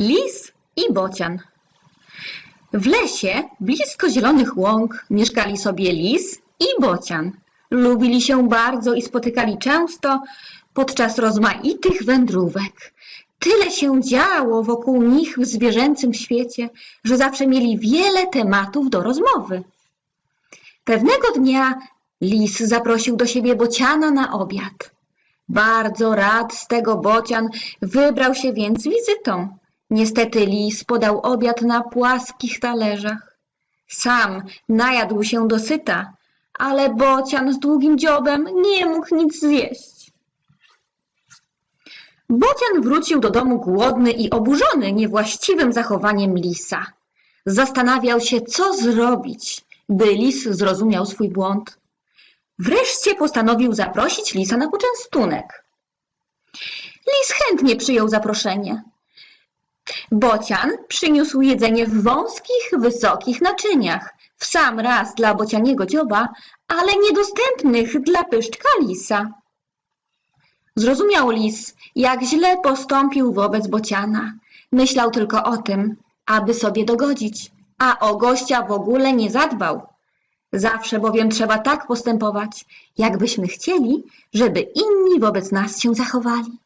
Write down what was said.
Lis i bocian. W lesie, blisko zielonych łąk, mieszkali sobie lis i bocian. Lubili się bardzo i spotykali często podczas rozmaitych wędrówek. Tyle się działo wokół nich w zwierzęcym świecie, że zawsze mieli wiele tematów do rozmowy. Pewnego dnia lis zaprosił do siebie bociana na obiad. Bardzo rad z tego bocian wybrał się więc wizytą. Niestety lis podał obiad na płaskich talerzach. Sam najadł się dosyta, ale bocian z długim dziobem nie mógł nic zjeść. Bocian wrócił do domu głodny i oburzony niewłaściwym zachowaniem lisa. Zastanawiał się, co zrobić, by lis zrozumiał swój błąd. Wreszcie postanowił zaprosić lisa na poczęstunek. Lis chętnie przyjął zaproszenie. Bocian przyniósł jedzenie w wąskich, wysokich naczyniach, w sam raz dla bocianiego dzioba, ale niedostępnych dla pyszczka lisa. Zrozumiał lis, jak źle postąpił wobec bociana. Myślał tylko o tym, aby sobie dogodzić, a o gościa w ogóle nie zadbał. Zawsze bowiem trzeba tak postępować, jakbyśmy chcieli, żeby inni wobec nas się zachowali.